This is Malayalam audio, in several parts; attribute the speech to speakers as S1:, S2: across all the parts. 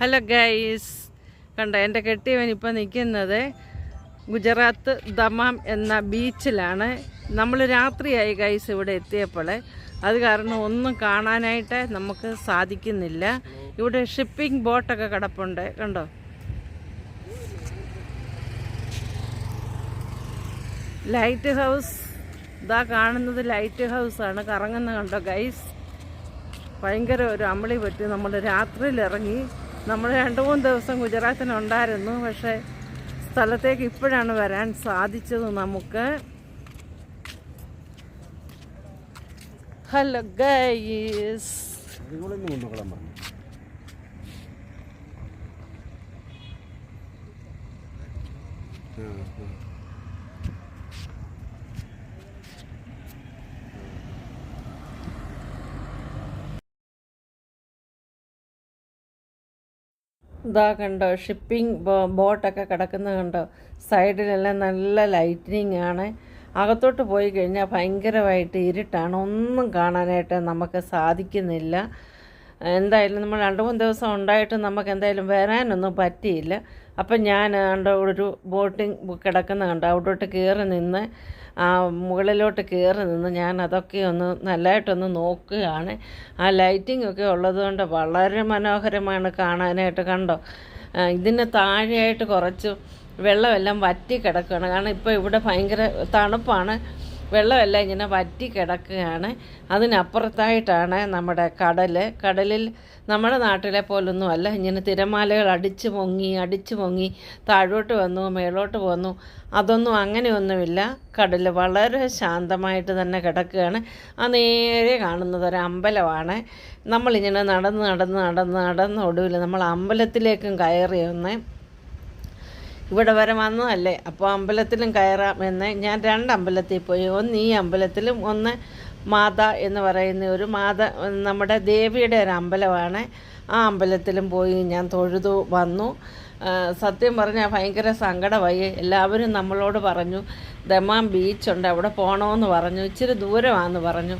S1: Hello guys. കണ്ടോ എന്റെ കെട്ടിയവൻ ഇപ്പം നിൽക്കുന്നത് ഗുജറാത്ത് ദമാം എന്ന ബീച്ചിലാണ്. നമ്മൾ രാത്രിയായി ഗൈസ് ഇവിടെ എത്തിയപ്പോൾ. അത് കാരണം ഒന്നും കാണാനായിട്ട് നമുക്ക് സാധിക്കുന്നില്ല. ഇവിടെ ഷിപ്പിംഗ് ബോട്ടൊക്കെ കിടപ്പുണ്ട്. കണ്ടോ? Light house. ഇതാ കാണുന്നത് ലൈറ്റ് ഹൗസാണ് കറങ്ങുന്നത് കണ്ടോ ഗൈസ്? ഭയങ്കര ഒരു അമളി പറ്റി. നമ്മൾ രാത്രിയിൽ ഇറങ്ങി നമ്മൾ രണ്ട് മൂന്ന് ദിവസം ഗുജറാത്തിനുണ്ടായിരുന്നു പക്ഷേ സ്ഥലത്തേക്ക് ഇപ്പോഴാണ് വരാൻ സാധിച്ചത് നമുക്ക്. ഹലോ ഗൈസ്
S2: കൊണ്ടുപോകാൻ
S1: ഇതാ കണ്ടോ ഷിപ്പിംഗ് ബോട്ടൊക്കെ കിടക്കുന്നത് കണ്ടോ? സൈഡിലെല്ലാം നല്ല ലൈറ്റിനിങ് ആണ്. അകത്തോട്ട് പോയി കഴിഞ്ഞാൽ ഭയങ്കരമായിട്ട് ഇരുട്ടാണ്. ഒന്നും കാണാനായിട്ട് നമുക്ക് സാധിക്കുന്നില്ല. എന്തായാലും നമ്മൾ രണ്ട് മൂന്ന് ദിവസം ഉണ്ടായിട്ട് നമുക്ക് എന്തായാലും വരാനൊന്നും പറ്റിയില്ല. അപ്പം ഞാൻ കണ്ട ഒരു ബോട്ടിംഗ് കിടക്കുന്ന കണ്ടോ അവിടോട്ട് കയറി നിന്ന് ആ മുകളിലോട്ട് കയറി നിന്ന് ഞാൻ അതൊക്കെ ഒന്ന് നല്ലതായിട്ടൊന്ന് നോക്കുകയാണ്. ആ ലൈറ്റിംഗ് ഒക്കെ ഉള്ളതുകൊണ്ട് വളരെ മനോഹരമാണ് കാണാനായിട്ട് കണ്ടോ. ഇതിന് താഴെയായിട്ട് കുറച്ച് വെള്ളമെല്ലാം വറ്റി കിടക്കുകയാണ്. കാരണം ഇപ്പോൾ ഇവിടെ ഭയങ്കര തണുപ്പാണ്. വെള്ളമെല്ലാം ഇങ്ങനെ വറ്റി കിടക്കുകയാണ്. അതിനപ്പുറത്തായിട്ടാണ് നമ്മുടെ കടൽ കടലിൽ നമ്മുടെ നാട്ടിലെ പോലൊന്നും അല്ല ഇങ്ങനെ തിരമാലകൾ അടിച്ചു പൊങ്ങി അടിച്ചു പൊങ്ങി താഴോട്ട് വന്നു മേളോട്ട് പോന്നു അതൊന്നും അങ്ങനെയൊന്നുമില്ല. കടൽ വളരെ ശാന്തമായിട്ട് തന്നെ കിടക്കുകയാണ്. ആ നേരെ കാണുന്നത് ഒരു അമ്പലമാണ്. നമ്മളിങ്ങനെ നടന്ന് നടന്ന് നടന്ന് നടന്ന് ഒടുവിൽ നമ്മൾ അമ്പലത്തിലേക്കും കയറി ഒന്ന് ഇവിടെ വരെ വന്നതല്ലേ? അപ്പോൾ അമ്പലത്തിലും കയറാം എന്ന് ഞാൻ രണ്ട് അമ്പലത്തിൽ പോയി. ഒന്ന് ഈ അമ്പലത്തിലും ഒന്ന് മാത എന്ന് പറയുന്ന ഒരു മാത നമ്മുടെ ദേവിയുടെ ഒരു അമ്പലമാണ്. ആ അമ്പലത്തിലും പോയി ഞാൻ തൊഴുതു വന്നു. സത്യം പറഞ്ഞാൽ ഭയങ്കര സങ്കടമായി. എല്ലാവരും നമ്മളോട് പറഞ്ഞു ദമാം ബീച്ചുണ്ട് അവിടെ പോകണമെന്ന് പറഞ്ഞു. ഇച്ചിരി ദൂരമാണെന്ന് പറഞ്ഞു.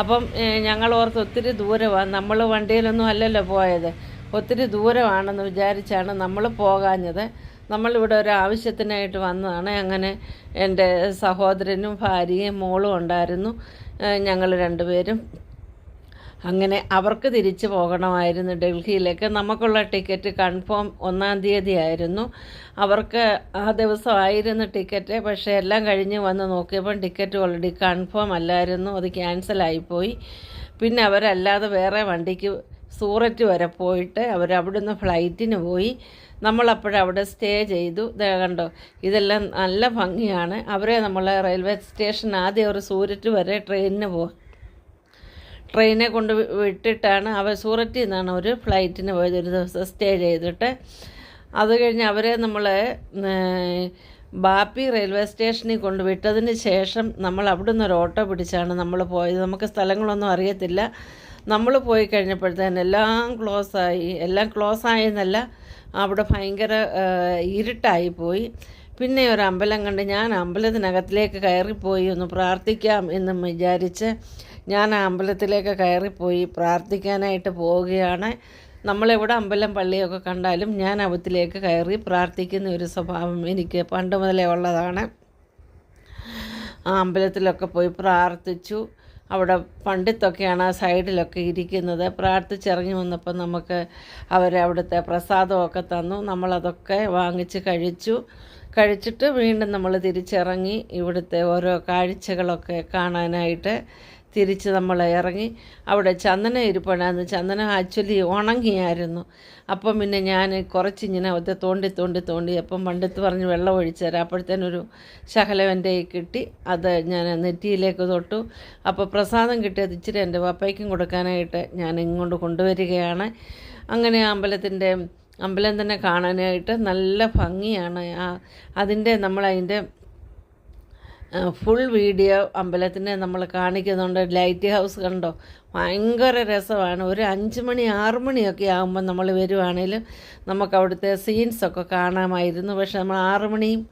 S1: അപ്പം ഞങ്ങൾ ഓർത്ത് ഒത്തിരി ദൂരമാണ് നമ്മൾ വണ്ടിയിലൊന്നും അല്ലല്ലോ പോയത്. ഒത്തിരി ദൂരമാണെന്ന് വിചാരിച്ചാണ് നമ്മൾ പോകാഞ്ഞത്. നമ്മളിവിടെ ഒരു ആവശ്യത്തിനായിട്ട് വന്നതാണ്. അങ്ങനെ എന്റെ സഹോദരനും ഭാര്യയും മോളും ഉണ്ടായിരുന്നു. ഞങ്ങൾ രണ്ടുപേരും. അങ്ങനെ അവർക്ക് തിരിച്ചു പോകണമായിരുന്നു ഡൽഹിയിലേക്ക്. നമുക്കുള്ള ടിക്കറ്റ് കൺഫേം ഒന്നാം തീയതി ആയിരുന്നു. അവർക്ക് ആ ദിവസമായിരുന്നു ടിക്കറ്റ്. പക്ഷേ എല്ലാം കഴിഞ്ഞ് വന്ന് നോക്കിയപ്പോൾ ടിക്കറ്റ് ഓൾറെഡി കൺഫേം അല്ലായിരുന്നു. അത് ക്യാൻസലായിപ്പോയി പിന്നെ അവരല്ലാതെ വേറെ വണ്ടിക്ക് സൂററ്റ് വരെ പോയിട്ട് അവർ അവിടുന്ന് ഫ്ലൈറ്റിന് പോയി. നമ്മളപ്പോഴവിടെ സ്റ്റേ ചെയ്തു. കണ്ടോ ഇതെല്ലാം നല്ല ഭംഗിയാണ്. അവരെ നമ്മൾ റെയിൽവേ സ്റ്റേഷൻ ആദ്യം ഒരു സൂരറ്റ് വരെ ട്രെയിനിന് പോകാം ട്രെയിനെ കൊണ്ട് വിട്ടിട്ടാണ് അവർ സൂററ്റിൽ നിന്നാണ് അവർ ഫ്ലൈറ്റിന് പോയത് ഒരു ദിവസം സ്റ്റേ ചെയ്തിട്ട്. അത് കഴിഞ്ഞ് അവരെ നമ്മൾ ബാപ്പി റെയിൽവേ സ്റ്റേഷനിൽ കൊണ്ട് വിട്ടതിന് ശേഷം നമ്മൾ അവിടുന്ന് ഒരു ഓട്ടോ പിടിച്ചാണ് നമ്മൾ പോയത്. നമുക്ക് സ്ഥലങ്ങളൊന്നും അറിയത്തില്ല. നമ്മൾ പോയി കഴിഞ്ഞപ്പോഴത്തേന് എല്ലാം ക്ലോസ് ആയി എല്ലാം ക്ലോസ് ആയെന്നല്ല അവിടെ ഭയങ്കര ഇരുട്ടായി പോയി. പിന്നെ ഒരു അമ്പലം കണ്ട് ഞാൻ അമ്പലത്തിനകത്തിലേക്ക് കയറിപ്പോയി ഒന്ന് പ്രാർത്ഥിക്കാം എന്ന് വിചാരിച്ച് ഞാൻ ആ അമ്പലത്തിലേക്ക് കയറിപ്പോയി പ്രാർത്ഥിക്കാനായിട്ട് പോവുകയാണ്. നമ്മളെവിടെ അമ്പലം പള്ളിയൊക്കെ കണ്ടാലും ഞാൻ അവത്തിലേക്ക് കയറി പ്രാർത്ഥിക്കുന്ന ഒരു സ്വഭാവം എനിക്ക് പണ്ട് മുതലേ ഉള്ളതാണ്. ആ അമ്പലത്തിലൊക്കെ പോയി പ്രാർത്ഥിച്ചു. അവിടെ പണ്ഡിത്തൊക്കെയാണ് ആ സൈഡിലൊക്കെ ഇരിക്കുന്നത്. പ്രാർത്ഥിച്ചിറങ്ങി വന്നപ്പോൾ നമുക്ക് അവർ അവിടുത്തെ പ്രസാദമൊക്കെ തന്നു. നമ്മളതൊക്കെ വാങ്ങിച്ച് കഴിച്ചു. കഴിച്ചിട്ട് വീണ്ടും നമ്മൾ തിരിച്ചിറങ്ങി ഇവിടുത്തെ ഓരോ കാഴ്ചകളൊക്കെ കാണാനായിട്ട് തിരിച്ച് നമ്മൾ ഇറങ്ങി അവിടെ ചന്ദന ഇരിപ്പുണ്ടായിരുന്നു. ചന്ദനം ആക്ച്വലി ഉണങ്ങിയായിരുന്നു. അപ്പം പിന്നെ ഞാൻ കുറച്ച് കുറച്ചിങ്ങനെ അത് തോണ്ടി തോണ്ടി തോണ്ടി അപ്പം പണ്ടത്ത് പറഞ്ഞ് വെള്ളം ഒഴിച്ചു തരാം. അപ്പോഴത്തേനൊരു ശകലം എന്റെ കയ്യിൽ കിട്ടി. അത് ഞാൻ നെറ്റിയിലേക്ക് തൊട്ടു. അപ്പോൾ പ്രസാദം കിട്ടിയത് ഇച്ചിരി എന്റെ പപ്പയ്ക്കും കൊടുക്കാനായിട്ട് ഞാൻ ഇങ്ങോട്ട് കൊണ്ടുവരികയാണ്. അങ്ങനെ അമ്പലത്തിന്റെ അമ്പലം തന്നെ കാണാനായിട്ട് നല്ല ഭംഗിയാണ്. ആ അതിന്റെ നമ്മളതിന്റെ ഫുൾ വീഡിയോ അമ്പലത്തിനെ നമ്മൾ കാണിക്കുന്നുണ്ട്. ലൈറ്റ് ഹൗസ് കണ്ടോ? ഭയങ്കര രസമാണ്. ഒരു അഞ്ച് മണി ആറ് മണിയൊക്കെ ആകുമ്പോൾ നമ്മൾ വരുവാണേലും നമുക്ക് അവിടുത്തെ സീൻസൊക്കെ കാണാമായിരുന്നു. പക്ഷെ നമ്മൾ ആറ് മണിയും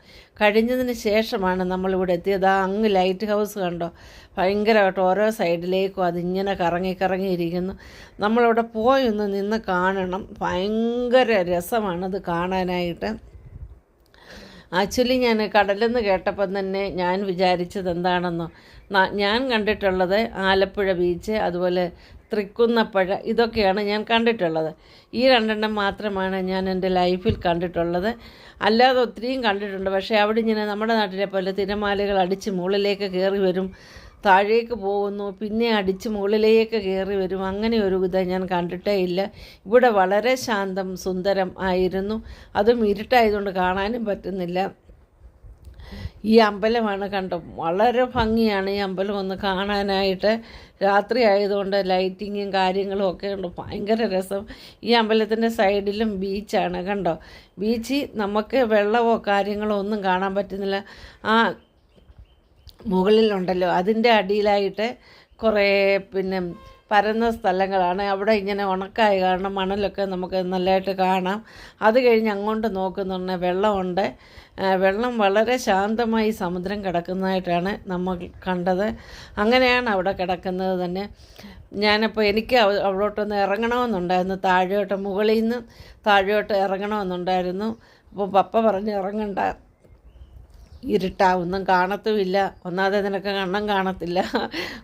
S1: കഴിഞ്ഞതിന് ശേഷമാണ് നമ്മളിവിടെ എത്തിയത്. ആ അങ്ങ് ലൈറ്റ് ഹൗസ് കണ്ടോ? ഭയങ്കരമായിട്ട് ഓരോ സൈഡിലേക്കും അതിങ്ങനെ കറങ്ങി കറങ്ങിയിരിക്കുന്നു നമ്മളവിടെ പോയി ഒന്ന് നിന്ന് കാണണം. ഭയങ്കര അത് കാണാനായിട്ട്. ആക്ച്വലി ഞാൻ കടലെന്ന് കേട്ടപ്പം തന്നെ ഞാൻ വിചാരിച്ചത് എന്താണെന്നോ. ഞാൻ കണ്ടിട്ടുള്ളത് ആലപ്പുഴ ബീച്ച് അതുപോലെ തൃക്കുന്നപ്പഴ ഇതൊക്കെയാണ് ഞാൻ കണ്ടിട്ടുള്ളത്. ഈ രണ്ടെണ്ണം മാത്രമാണ് ഞാൻ എന്റെ ലൈഫിൽ കണ്ടിട്ടുള്ളത്. അല്ലാതെ ഒത്തിരിയും കണ്ടിട്ടുണ്ട്. പക്ഷേ അവിടെ ഇങ്ങനെ നമ്മുടെ നാട്ടിലെ പോലെ തിരമാലകൾ അടിച്ച് മുകളിലേക്ക് കയറി വരും. താഴേക്ക് പോകുന്നു പിന്നെ അടിച്ച് മുകളിലേക്ക് കയറി വരും. അങ്ങനെ ഒരു ഇത് ഞാൻ കണ്ടിട്ടേ ഇല്ല. ഇവിടെ വളരെ ശാന്തം സുന്ദരം ആയിരുന്നു. അതും ഇരുട്ടായതുകൊണ്ട് കാണാനും പറ്റുന്നില്ല. ഈ അമ്പലമാണ് കണ്ടോ? വളരെ ഭംഗിയാണ് ഈ അമ്പലം ഒന്ന് കാണാനായിട്ട്. രാത്രി ആയതുകൊണ്ട് ലൈറ്റിങ്ങും കാര്യങ്ങളും ഒക്കെ ഉണ്ട്. ഭയങ്കര രസം. ഈ അമ്പലത്തിന്റെ സൈഡിലും ബീച്ചാണ് കണ്ടോ? ബീച്ചിൽ നമുക്ക് വെള്ളമോ കാര്യങ്ങളോ ഒന്നും കാണാൻ പറ്റുന്നില്ല. ആ മുകളിലുണ്ടല്ലോ. അതിന്റെ അടിയിലായിട്ട് കുറേ പിന്നെ പരന്ന സ്ഥലങ്ങളാണ്. അവിടെ ഇങ്ങനെ ഉണക്കായ കാരണം മണലൊക്കെ നമുക്ക് നല്ലതായിട്ട് കാണാം. അത് കഴിഞ്ഞ് അങ്ങോട്ട് നോക്കുന്നുണ്ടെങ്കിൽ വെള്ളമുണ്ട്. വെള്ളം വളരെ ശാന്തമായി സമുദ്രം കിടക്കുന്നതായിട്ടാണ് നമ്മൾ കണ്ടത്. അങ്ങനെയാണ് അവിടെ കിടക്കുന്നത് തന്നെ. ഞാനപ്പോൾ എനിക്ക് അവ- അവിടോട്ടൊന്ന് ഇറങ്ങണമെന്നുണ്ടായിരുന്നു. താഴോട്ട് മുകളിൽ നിന്ന് താഴോട്ട് ഇറങ്ങണമെന്നുണ്ടായിരുന്നു. അപ്പോൾ പപ്പ പറഞ്ഞ് ഇറങ്ങണ്ട. ഇരുട്ടാ ഒന്നും കാണത്തുമില്ല. ഒന്നാതെ നിനക്ക് കണ്ണം കാണത്തില്ല.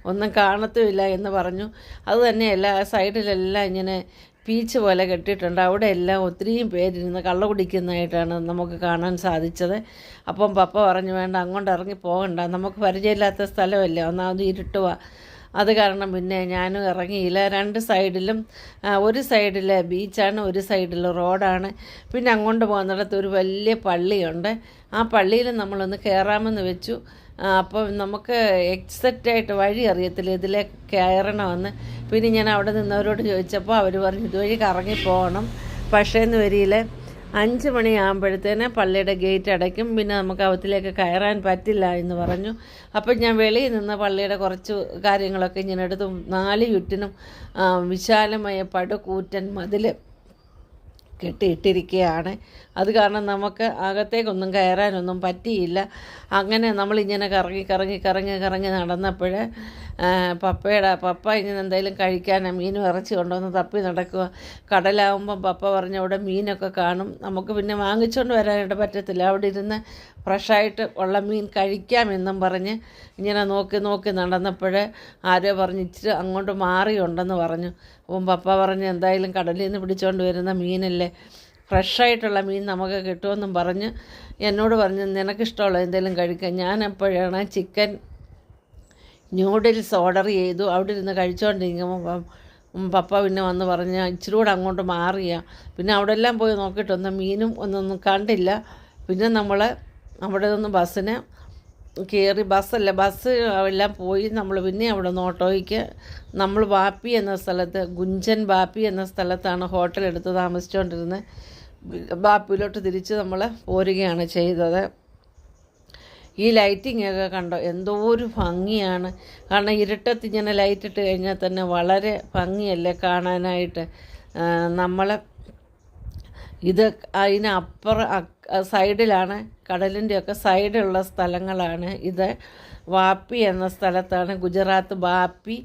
S1: ഒന്നും കാണത്തുമില്ല എന്ന് പറഞ്ഞു. അത് തന്നെയല്ല സൈഡിലെല്ലാം ഇങ്ങനെ പീച്ച് പോലെ കെട്ടിയിട്ടുണ്ട്. അവിടെ എല്ലാം ഒത്തിരിയും പേരിരുന്ന് കള്ള കുടിക്കുന്നതായിട്ടാണ് നമുക്ക് കാണാൻ സാധിച്ചത്. അപ്പം പപ്പ പറഞ്ഞു വേണ്ട അങ്ങോട്ട് ഇറങ്ങി പോകണ്ട. നമുക്ക് പരിചയമില്ലാത്ത സ്ഥലമല്ലേ. ഒന്നാമത് ഇരുട്ടുവാ. അത് കാരണം പിന്നെ ഞാനും ഇറങ്ങിയില്ല. രണ്ട് സൈഡിലും ഒരു സൈഡിൽ ബീച്ചാണ് ഒരു സൈഡിൽ റോഡാണ്. പിന്നെ അങ്ങോട്ട് പോകുന്നിടത്ത് ഒരു വലിയ പള്ളിയുണ്ട്. ആ പള്ളിയിൽ നമ്മളൊന്ന് കയറാമെന്ന് വെച്ചു. അപ്പം നമുക്ക് എക്സറ്റായിട്ട് വഴി അറിയത്തില്ല. ഇതിലെ കയറണമെന്ന്. പിന്നെ ഞാൻ അവിടെ നിന്നവരോട് ചോദിച്ചപ്പോൾ അവർ പറഞ്ഞു ഇതുവഴി കറങ്ങി പോകണം. പക്ഷേ എന്ന് വരിയിൽ അഞ്ച് മണിയാകുമ്പോഴത്തേന് പള്ളിയുടെ ഗേറ്റ് അടയ്ക്കും. പിന്നെ നമുക്ക് അവത്തിലേക്ക് കയറാൻ പറ്റില്ല എന്ന് പറഞ്ഞു. അപ്പം ഞാൻ വെളിയിൽ നിന്ന് പള്ളിയുടെ കുറച്ച് കാര്യങ്ങളൊക്കെ ഞാൻ എടുത്തു. നാല് ചുറ്റിനും വിശാലമായ പടുകൂറ്റൻ മതിൽ കെട്ടിയിട്ടിരിക്കുകയാണ് അത് കാരണം നമുക്ക് അകത്തേക്കൊന്നും കയറാനൊന്നും പറ്റിയില്ല. അങ്ങനെ നമ്മളിങ്ങനെ കറങ്ങി കറങ്ങി കറങ്ങി കറങ്ങി നടന്നപ്പോൾ പപ്പയുടെ പപ്പ ഇങ്ങനെ എന്തെങ്കിലും കഴിക്കാൻ മീൻ ഇറച്ചി കൊണ്ടുവന്ന് തപ്പി നടക്കുക. കടലാവുമ്പം പപ്പ പറഞ്ഞ അവിടെ മീനൊക്കെ കാണും. നമുക്ക് പിന്നെ വാങ്ങിച്ചുകൊണ്ട് വരാനായിട്ട് പറ്റത്തില്ല. അവിടെ ഇരുന്ന് ഫ്രഷായിട്ട് ഉള്ള മീൻ കഴിക്കാമെന്നും പറഞ്ഞ് ഇങ്ങനെ നോക്കി നോക്കി നടന്നപ്പോൾ ആരോ പറഞ്ഞ് ഇച്ചിരി അങ്ങോട്ട് മാറിയുണ്ടെന്ന് പറഞ്ഞു. അപ്പം പപ്പ പറഞ്ഞ് എന്തായാലും കടലിൽ നിന്ന് പിടിച്ചുകൊണ്ട് വരുന്ന മീനല്ലേ? ഫ്രഷായിട്ടുള്ള മീൻ നമുക്ക് കിട്ടുമെന്നും പറഞ്ഞ് എന്നോട് പറഞ്ഞ് നിനക്കിഷ്ടമുള്ള എന്തെങ്കിലും കഴിക്കാം. ഞാൻ എപ്പോഴാണ് ചിക്കൻ ന്യൂഡിൽസ് ഓർഡർ ചെയ്തു. അവിടെ ഇരുന്ന് കഴിച്ചുകൊണ്ടിരിക്കുമ്പോൾ പ- ഉം പപ്പ പിന്നെ വന്ന് പറഞ്ഞ് ഇച്ചിരി കൂടെ അങ്ങോട്ട് മാറിയ. പിന്നെ അവിടെ എല്ലാം പോയി നോക്കിയിട്ടൊന്നും മീനും ഒന്നൊന്നും കണ്ടില്ല. പിന്നെ നമ്മൾ അവിടെ നിന്ന് ബസ്സിന് കയറി ബസ്സല്ല ബസ് എല്ലാം പോയി നമ്മൾ പിന്നെ അവിടെ നിന്ന് ഓട്ടോയ്ക്ക്. നമ്മൾ ബാപ്പി എന്ന സ്ഥലത്ത് ഗുഞ്ചൻ ബാപ്പി എന്ന സ്ഥലത്താണ് ഹോട്ടൽ എടുത്ത് താമസിച്ചുകൊണ്ടിരുന്നത്. ബാപ്പിയിലോട്ട് തിരിച്ച് നമ്മൾ പോരുകയാണ് ചെയ്തത്. ഈ ലൈറ്റിംഗ് ഒക്കെ കണ്ടോ? എന്തോ ഒരു ഭംഗിയാണ്. കാരണം ഇരുട്ടത്ത് ഇങ്ങനെ ലൈറ്റ് ഇട്ട് കഴിഞ്ഞാൽ തന്നെ വളരെ ഭംഗിയല്ലേ കാണാനായിട്ട്? നമ്മൾ ഇത് അതിനപ്പുറം സൈഡിലാണ് കടലിന്റെയൊക്കെ സൈഡിലുള്ള സ്ഥലങ്ങളാണ് ഇത്. വാപ്പി എന്ന സ്ഥലത്താണ് ഗുജറാത്ത് വാപ്പി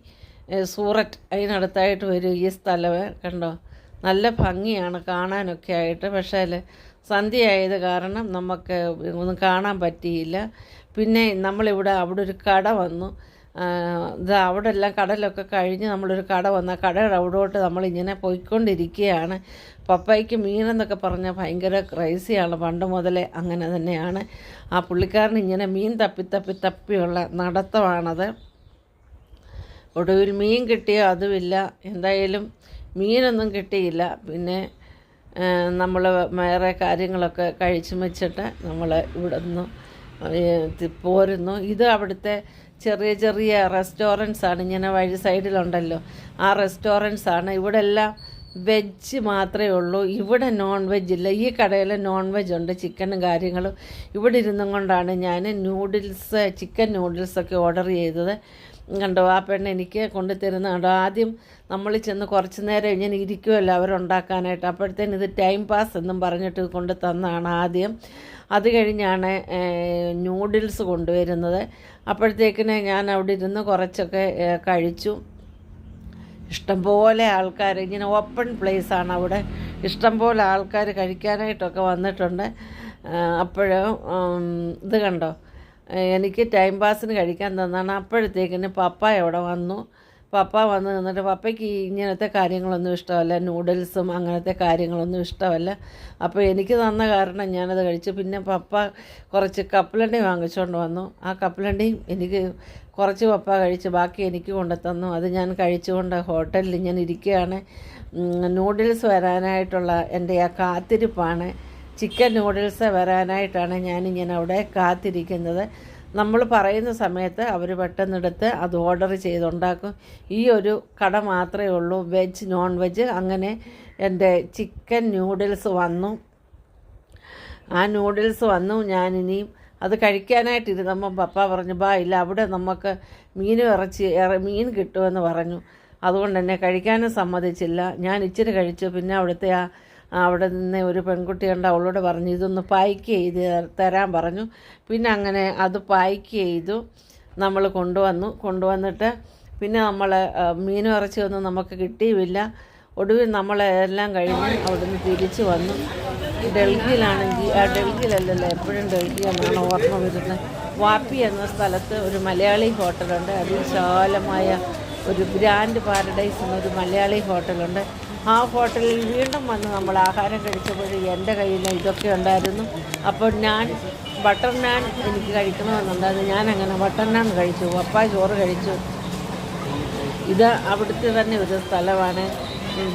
S1: സൂററ്റ് അതിനടുത്തായിട്ട് വരും ഈ സ്ഥലം കണ്ടോ? നല്ല ഭംഗിയാണ് കാണാനൊക്കെ ആയിട്ട്. പക്ഷേ സന്ധ്യയായത് കാരണം നമുക്ക് ഒന്നും കാണാൻ പറ്റിയില്ല. പിന്നെ നമ്മളിവിടെ അവിടെ ഒരു കട വന്നു. ഇത് അവിടെ എല്ലാം കടലൊക്കെ കഴിഞ്ഞ് നമ്മളൊരു കട വന്ന കടയുടെ അവിടോട്ട് നമ്മളിങ്ങനെ പോയിക്കൊണ്ടിരിക്കുകയാണ്. പപ്പായ്ക്ക് മീനെന്നൊക്കെ പറഞ്ഞാൽ ഭയങ്കര ക്രൈസിയാണ്. പണ്ട് മുതലേ അങ്ങനെ തന്നെയാണ്. ആ പുള്ളിക്കാരൻ ഇങ്ങനെ മീൻ തപ്പി തപ്പി തപ്പിയുള്ള നടത്തമാണത്. ഒടുവിൽ മീൻ കിട്ടിയോ അതുമില്ല. എന്തായാലും മീനൊന്നും കിട്ടിയില്ല. പിന്നെ നമ്മൾ വേറെ കാര്യങ്ങളൊക്കെ കഴിച്ചു വെച്ചിട്ട് നമ്മൾ ഇവിടെ നിന്ന് പോരുന്നു. ഇത് അവിടുത്തെ ചെറിയ ചെറിയ റെസ്റ്റോറന്റ്സ് ആണ് ഇങ്ങനെ വഴി സൈഡിലുണ്ടല്ലോ. ആ റെസ്റ്റോറന്റ്സ് ആണ്. ഇവിടെ എല്ലാം വെജ് മാത്രമേ ഉള്ളൂ. ഇവിടെ നോൺ വെജ് ഇല്ല. ഈ കടയിൽ നോൺ വെജ് ഉണ്ട് ചിക്കനും കാര്യങ്ങളും. ഇവിടെ ഇരുന്നും കൊണ്ടാണ് ഞാൻ നൂഡിൽസ് ചിക്കൻ നൂഡിൽസൊക്കെ ഓർഡർ ചെയ്തത്. കണ്ടോ ആ പെണ്ണ് എനിക്ക് കൊണ്ടുതരുന്ന കണ്ടോ ആദ്യം നമ്മൾ ചെന്ന് കുറച്ച് നേരം ഇങ്ങനെ ഇരിക്കുമല്ലോ അവരുണ്ടാക്കാനായിട്ട്. അപ്പോഴത്തേന് ഇത് ടൈം പാസ് എന്നും പറഞ്ഞിട്ട് കൊണ്ട് തന്നാണ് ആദ്യം. അത് കഴിഞ്ഞാണ് ന്യൂഡിൽസ് കൊണ്ടുവരുന്നത്. അപ്പോഴത്തേക്കിന് ഞാൻ അവിടെ ഇരുന്ന് കുറച്ചൊക്കെ കഴിച്ചു. ഇഷ്ടംപോലെ ആൾക്കാർ ഇങ്ങനെ ഓപ്പൺ പ്ലേസ് ആണ് അവിടെ. ഇഷ്ടംപോലെ ആൾക്കാർ കഴിക്കാനായിട്ടൊക്കെ വന്നിട്ടുണ്ട്. അപ്പോഴും ഇത് കണ്ടോ എനിക്ക് ടൈം പാസ്സിന് കഴിക്കാൻ തന്നാണ്. അപ്പോഴത്തേക്കിന് പപ്പ എവിടെ വന്നു? പപ്പ വന്ന് നിന്നിട്ട് പപ്പയ്ക്ക് ഇങ്ങനത്തെ കാര്യങ്ങളൊന്നും ഇഷ്ടമല്ല. നൂഡിൽസും അങ്ങനത്തെ കാര്യങ്ങളൊന്നും ഇഷ്ടമല്ല. അപ്പോൾ എനിക്ക് തന്ന കാരണം ഞാനത് കഴിച്ചു. പിന്നെ പപ്പ കുറച്ച് കപ്പലണ്ടി വാങ്ങിച്ചുകൊണ്ട് വന്നു. ആ കപ്പലണ്ടി എനിക്ക് കുറച്ച് പപ്പ കഴിച്ച് ബാക്കി എനിക്ക് കൊണ്ടു തന്നു. അത് ഞാൻ കഴിച്ചുകൊണ്ട് ഹോട്ടലിൽ ഞാൻ ഇരിക്കുകയാണ്. നൂഡിൽസ് വരാനായിട്ടുള്ള എന്റെ ആ കാത്തിരിപ്പാണ്. ചിക്കൻ നൂഡിൽസ് വരാനായിട്ടാണ് ഞാനിങ്ങനെ അവിടെ കാത്തിരിക്കുന്നത്. നമ്മൾ പറയുന്ന സമയത്ത് അവർ പെട്ടെന്നെടുത്ത് അത് ഓർഡർ ചെയ്തുണ്ടാക്കും. ഈ ഒരു കട മാത്രമേ ഉള്ളൂ. വെജ് നോൺ വെജ് അങ്ങനെ എന്റെ ചിക്കൻ നൂഡിൽസ് വന്നു. ആ നൂഡിൽസ് വന്നു. ഞാനിനിയും അത് കഴിക്കാനായിട്ടിരുന്നപ്പം പപ്പ പറഞ്ഞു ബാ ഇല്ല അവിടെ നമുക്ക് മീൻ ഇറച്ചി ഇറ- മീൻ കിട്ടുമെന്ന് പറഞ്ഞു. അതുകൊണ്ട് തന്നെ കഴിക്കാനും സമ്മതിച്ചില്ല. ഞാൻ ഇച്ചിരി കഴിച്ചു. പിന്നെ അവിടുത്തെ ആ അവിടെ നിന്ന് ഒരു പെൺകുട്ടി ഉണ്ട് അവളോട് പറഞ്ഞു ഇതൊന്ന് പായ്ക്ക് ചെയ്ത് തരാൻ പറഞ്ഞു. പിന്നെ അങ്ങനെ അത് പായ്ക്ക് ചെയ്തു. നമ്മൾ കൊണ്ടുവന്നു. കൊണ്ടുവന്നിട്ട് പിന്നെ നമ്മൾ മീനും ഇറച്ചിയൊന്നും നമുക്ക് കിട്ടിയുമില്ല ഒടുവിൽ നമ്മൾ എല്ലാം കഴിഞ്ഞ് അവിടുന്ന് തിരിച്ചു വന്നു. ഡൽഹിയിലാണെങ്കിൽ ഡൽഹിയിലല്ലല്ലോ എപ്പോഴും ഡൽഹി എന്നാണ് ഓർമ്മ വരുന്നത്. വാപ്പി എന്ന സ്ഥലത്ത് ഒരു മലയാളി ഹോട്ടലുണ്ട്. അതിവിശാലമായ ഒരു ഗ്രാൻഡ് പാരഡൈസ് എന്നൊരു മലയാളി ഹോട്ടലുണ്ട്. ആ ഹോട്ടലിൽ വീണ്ടും വന്ന് നമ്മൾ ആഹാരം കഴിച്ചപ്പോൾ എന്റെ കയ്യിൽ ഇതൊക്കെ ഉണ്ടായിരുന്നു. അപ്പോൾ ഞാൻ ബട്ടർ നാൻ എനിക്ക് കഴിക്കണമെന്നുണ്ടായിരുന്നു ഞാൻ അങ്ങനെ ബട്ടർ നാൻ കഴിച്ചു. പപ്പ ചോറ് കഴിച്ചു. ഇത് അവിടുത്തെ തന്നെ ഒരു സ്ഥലമാണ്.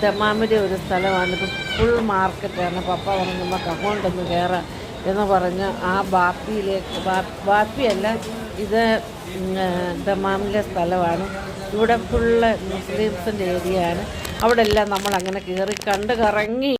S1: ദമാമിന്റെ ഒരു സ്ഥലമാണ്. ഫുൾ മാർക്കറ്റാണ് പപ്പ പറഞ്ഞു നമുക്ക് അങ്ങോട്ടൊന്ന് കയറാം എന്ന് പറഞ്ഞ് ആ ബാപ്പിയിലേക്ക് ബാപ്പിയല്ല ഇത് ദമാമിലെ സ്ഥലമാണ്. ഇവിടെ ഫുള്ള് മുസ്ലിംസിന്റെ ഏരിയയാണ് അവിടെ എല്ലാം നമ്മൾ അങ്ങനെ കയറി കണ്ട് കറങ്ങി